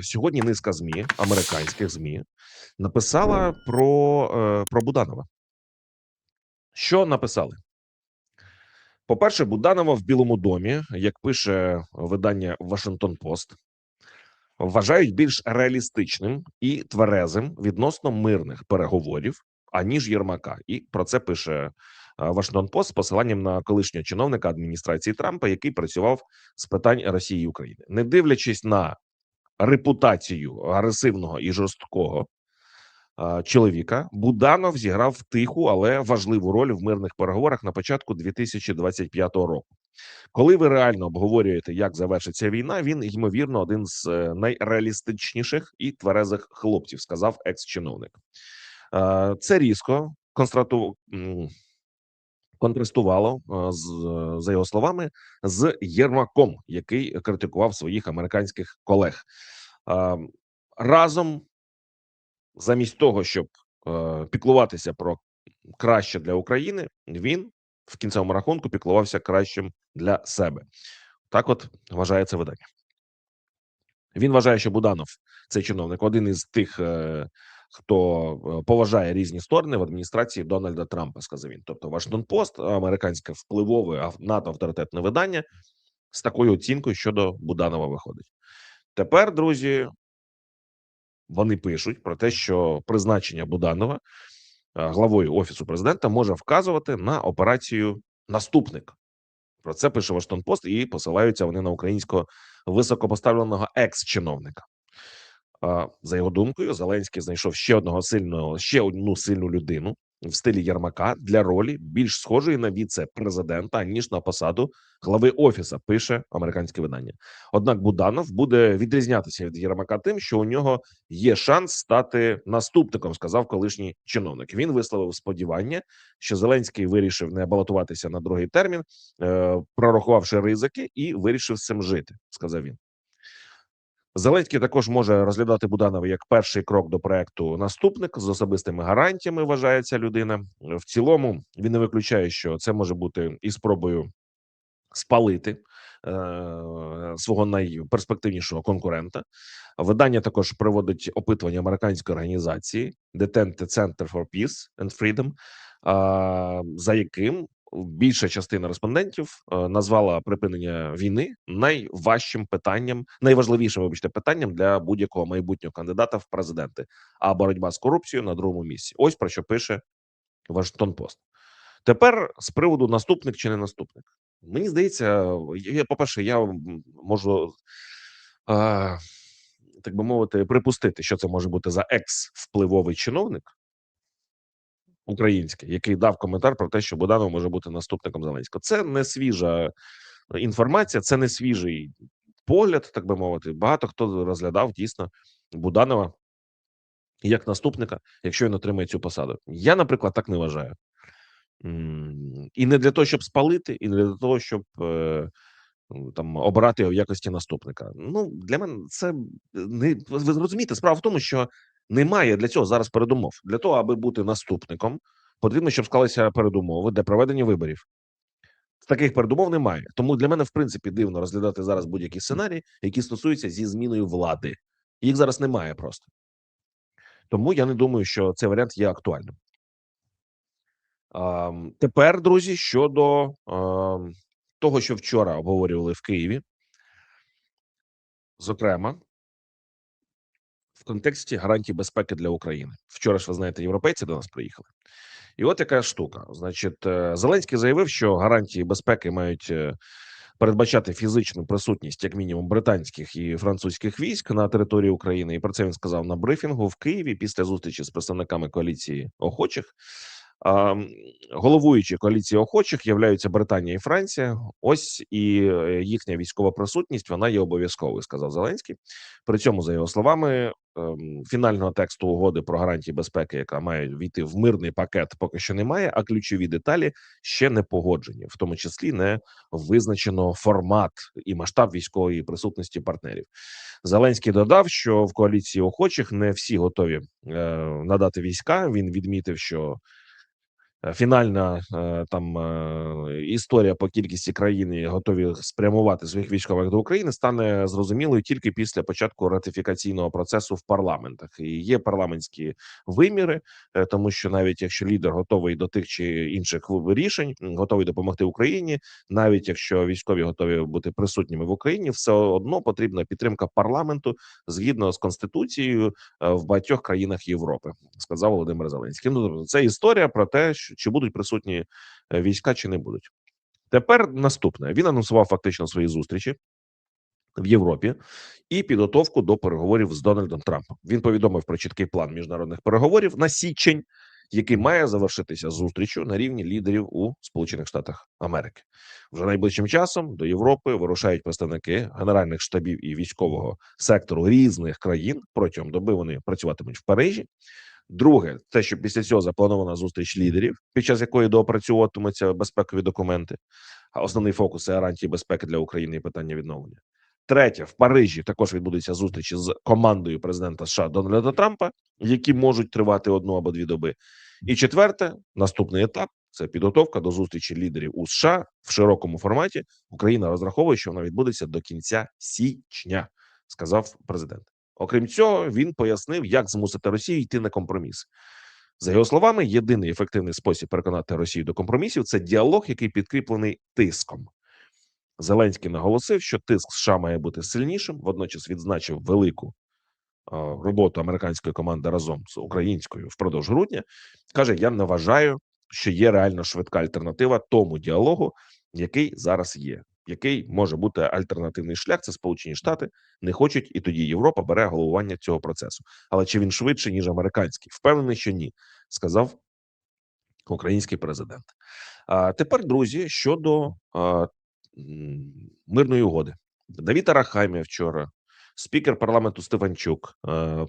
Сьогодні низка ЗМІ, американських ЗМІ, написала про, е, про Буданова. Що написали? По-перше, Буданова в Білому домі, як пише видання Вашингтон Пост, вважають більш реалістичним і тверезим відносно мирних переговорів, аніж Єрмака. І про це пише Вашингтон Пост з посиланням на колишнього чиновника адміністрації Трампа, який працював з питань Росії і України, не дивлячись на репутацію агресивного і жорсткого чоловіка, Буданов зіграв тиху, але важливу роль в мирних переговорах на початку 2025 року. Коли ви реально обговорюєте, як завершиться війна, він ймовірно один з е, найреалістичніших і тверезих хлопців, сказав екс-чиновник. Це різко констрату... контрастувало е, з за його словами з Єрмаком, який критикував своїх американських колег. Е, Разом замість того, щоб е, піклуватися про краще для України, він в кінцевому рахунку піклувався кращим для себе. Так, от вважає це видання. Він вважає, що Буданов цей чиновник один із тих, хто е, поважає різні сторони в адміністрації Дональда Трампа. Сказав він. Тобто, Вашингтон Пост, американське впливове ав- надавторитетне видання з такою оцінкою щодо Буданова виходить. Тепер, друзі, вони пишуть про те, що призначення Буданова е, главою офісу президента може вказувати на операцію наступник. Про це пише Вашингтон Пост і посилаються вони на українського високопоставленого екс-чиновника. За його думкою, Зеленський знайшов ще одного сильного, ще одну сильну людину в стилі Єрмака для ролі більш схожої на віце-президента ніж на посаду глави офіса. Пише американське видання. Однак Буданов буде відрізнятися від Єрмака тим, що у нього є шанс стати наступником, сказав колишній чиновник. Він висловив сподівання, що Зеленський вирішив не балотуватися на другий термін, е, прорахувавши ризики, і вирішив з цим жити. Сказав він. Зеленський також може розглядати Буданова як перший крок до проекту наступник з особистими гарантіями. Вважає ця людина. В цілому він не виключає, що це може бути і спробою спалити е, свого найперспективнішого конкурента. Видання також проводить опитування американської організації Detente Center for Peace and Freedom, за яким більша частина респондентів е, назвала припинення війни найважчим питанням, найважливішим, вибачте, питанням для будь-якого майбутнього кандидата в президенти. А боротьба з корупцією на другому місці. Ось про що пише Вашингтон Пост. Тепер з приводу наступник чи не наступник. Мені здається, я, по-перше, я можу, а, так би мовити, припустити, що це може бути за екс-впливовий чиновник український, який дав коментар про те, що Буданов може бути наступником Зеленського. Це не свіжа інформація, це не свіжий погляд, так би мовити. Багато хто розглядав дійсно Буданова як наступника, якщо він отримає цю посаду. Я, наприклад, так не вважаю. І не для того, щоб спалити, і не для того, щоб е, там обирати його в якості наступника. Ну для мене це не ви зрозумієте. Справа в тому, що немає для цього зараз передумов. Для того, аби бути наступником, потрібно, щоб склалися передумови для проведення виборів. Таких передумов немає. Тому для мене, в принципі, дивно розглядати зараз будь-які сценарії, які стосуються зі зміною влади. Їх зараз немає просто. Тому я не думаю, що цей варіант є актуальним. Ам, тепер, друзі, щодо ам, того, що вчора обговорювали в Києві, зокрема, контексті гарантій безпеки для України. Вчора ж ви знаєте, європейці до нас приїхали. І от яка штука. Значить, е, Зеленський заявив, що гарантії безпеки мають е, передбачати фізичну присутність, як мінімум, британських і французьких військ на території України. І про це він сказав на брифінгу в Києві після зустрічі з представниками коаліції охочих. Головуючі коаліції охочих являються Британія і Франція. Ось і їхня військова присутність вона є обов'язковою, сказав Зеленський. При цьому, за його словами, фінального тексту угоди про гарантії безпеки, яка має війти в мирний пакет, поки що немає. А ключові деталі ще не погоджені, в тому числі не визначено формат і масштаб військової присутності партнерів. Зеленський додав, що в коаліції охочих не всі готові е, надати війська. Він відмітив, що фінальна е, там е, історія по кількості країн, готові спрямувати своїх військових до України, стане зрозумілою тільки після початку ратифікаційного процесу в парламентах. І є парламентські виміри, е, тому що навіть якщо лідер готовий до тих чи інших рішень, готовий допомогти Україні, навіть якщо військові готові бути присутніми в Україні, все одно потрібна підтримка парламенту згідно з конституцією е, в багатьох країнах Європи, сказав Володимир Зеленський. Ну тобто це історія про те, що чи будуть присутні е, війська, чи не будуть. Тепер наступне він анонсував фактично свої зустрічі в Європі і підготовку до переговорів з Дональдом Трампом. Він повідомив про чіткий план міжнародних переговорів на січень, який має завершитися зустрічю на рівні лідерів у Сполучених Штатах Америки. Вже найближчим часом до Європи вирушають представники генеральних штабів і військового сектору різних країн. Протягом доби вони працюватимуть в Парижі. Друге, те, що після цього запланована зустріч лідерів, під час якої доопрацьовуватимуться безпекові документи. А основний фокус це гарантії безпеки для України і питання відновлення. Третє, в Парижі також відбудуться зустрічі з командою президента США Дональда Трампа, які можуть тривати одну або дві доби. І четверте, наступний етап це підготовка до зустрічі лідерів у США в широкому форматі. Україна розраховує, що вона відбудеться до кінця січня, сказав президент. Окрім цього, він пояснив, як змусити Росію йти на компроміс. За його словами, єдиний ефективний спосіб переконати Росію до компромісів це діалог, який підкріплений тиском. Зеленський наголосив, що тиск США має бути сильнішим. Водночас відзначив велику роботу американської команди разом з українською впродовж грудня. каже: Я не вважаю, що є реально швидка альтернатива тому діалогу, який зараз є. Який може бути альтернативний шлях? Це Сполучені Штати не хочуть, і тоді Європа бере головування цього процесу. Але чи він швидше ніж американський? Впевнений, що ні, сказав український президент. А тепер, друзі, щодо а, мирної угоди, Давід Арахамія вчора, спікер парламенту Стефанчук,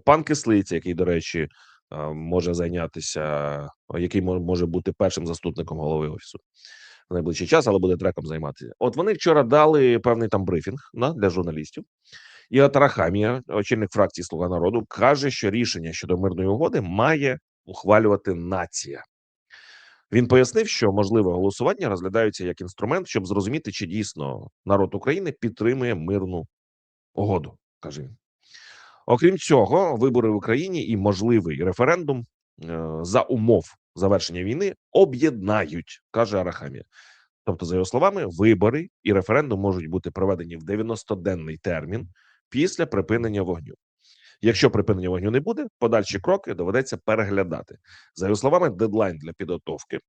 пан Кислиця, який, до речі, може зайнятися, який може бути першим заступником голови офісу в найближчий час, але буде треком займатися. От вони вчора дали певний там брифінг на для журналістів. І от Арахамія, очільник фракції Слуга народу, каже, що рішення щодо мирної угоди має ухвалювати нація. Він пояснив, що можливе голосування розглядаються як інструмент, щоб зрозуміти, чи дійсно народ України підтримує мирну угоду. каже він. Окрім цього, вибори в Україні і можливий референдум е, за умов завершення війни об'єднають, каже Арахамія. Тобто, за його словами, вибори і референдум можуть бути проведені в 90-денний термін після припинення вогню. Якщо припинення вогню не буде, подальші кроки доведеться переглядати. За його словами, дедлайн для підготовки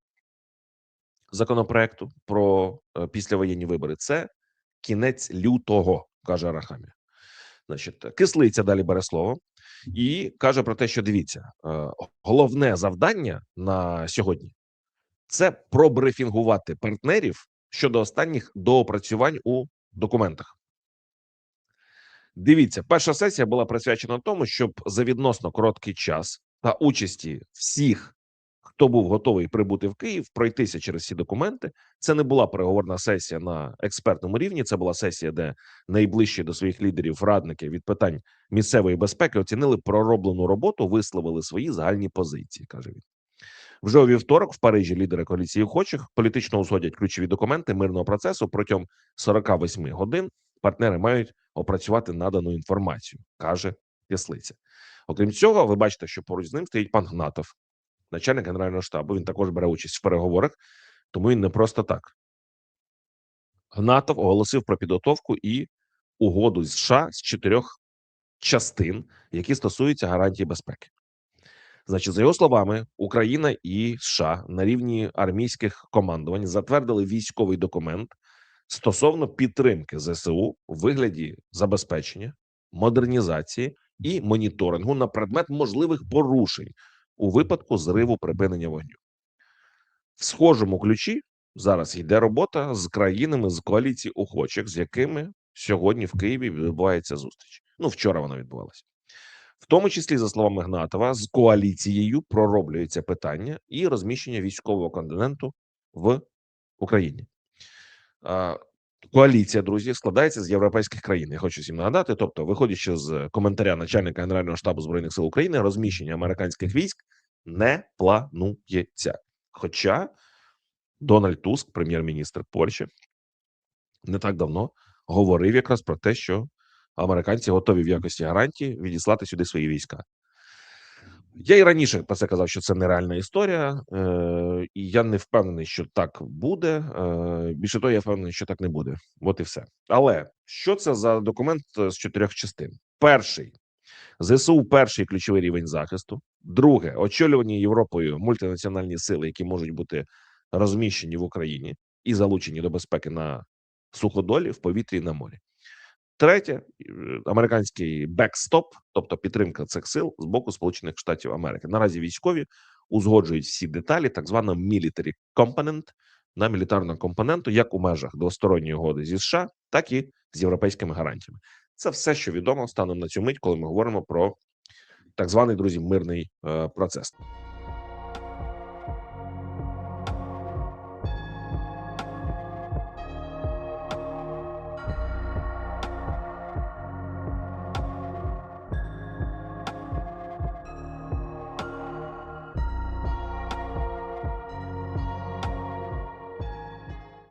законопроекту про е, післявоєнні вибори це кінець лютого, каже Арахамія. Значить, кислиця далі бере слово і каже про те, що дивіться, е, головне завдання на сьогодні це пробрифінгувати партнерів щодо останніх доопрацювань у документах. Дивіться, перша сесія була присвячена тому, щоб за відносно короткий час та участі всіх, хто був готовий прибути в Київ, пройтися через ці документи. Це не була переговорна сесія на експертному рівні. Це була сесія, де найближчі до своїх лідерів радники від питань місцевої безпеки оцінили пророблену роботу, висловили свої загальні позиції. каже він. Вже у вівторок в Парижі лідери коаліції охочих політично узгодять ключові документи мирного процесу протягом 48 годин. Партнери мають опрацювати надану інформацію, каже Кислиця. Окрім цього, ви бачите, що поруч з ним стоїть пан Гнатов, начальник генерального штабу. Він також бере участь в переговорах, тому він не просто так. Гнатов оголосив про підготовку і угоду з США з чотирьох частин, які стосуються гарантії безпеки. Значить, за його словами, Україна і США на рівні армійських командувань затвердили військовий документ стосовно підтримки ЗСУ у вигляді забезпечення, модернізації і моніторингу на предмет можливих порушень у випадку зриву припинення вогню. В схожому ключі зараз йде робота з країнами з коаліції охочих, з якими сьогодні в Києві відбувається зустріч. Ну вчора вона відбувалася. В тому числі, за словами Гнатова, з коаліцією пророблюється питання і розміщення військового континенту в Україні. Коаліція, друзі, складається з європейських країн. Я хочу всім нагадати. Тобто, виходячи з коментаря начальника Генерального штабу збройних сил України, розміщення американських військ не планується. Хоча Дональд Туск, прем'єр-міністр Польщі, не так давно говорив якраз про те, що американці готові в якості гарантії відіслати сюди свої війська. Я і раніше про це казав, що це нереальна історія, е, і я не впевнений, що так буде. Е, більше того, я впевнений, що так не буде. От і все. Але що це за документ е, з чотирьох частин? Перший ЗСУ перший ключовий рівень захисту. Друге очолювані Європою мультинаціональні сили, які можуть бути розміщені в Україні і залучені до безпеки на суходолі в повітрі і на морі. Третє е, американський бекстоп, тобто підтримка цих сил з боку Сполучених Штатів Америки. Наразі військові узгоджують всі деталі, так звано military component, на мілітарну компоненту, як у межах двосторонньої угоди зі США, так і з європейськими гарантіями. Це все, що відомо станом на цю мить, коли ми говоримо про так званий друзі мирний е, процес.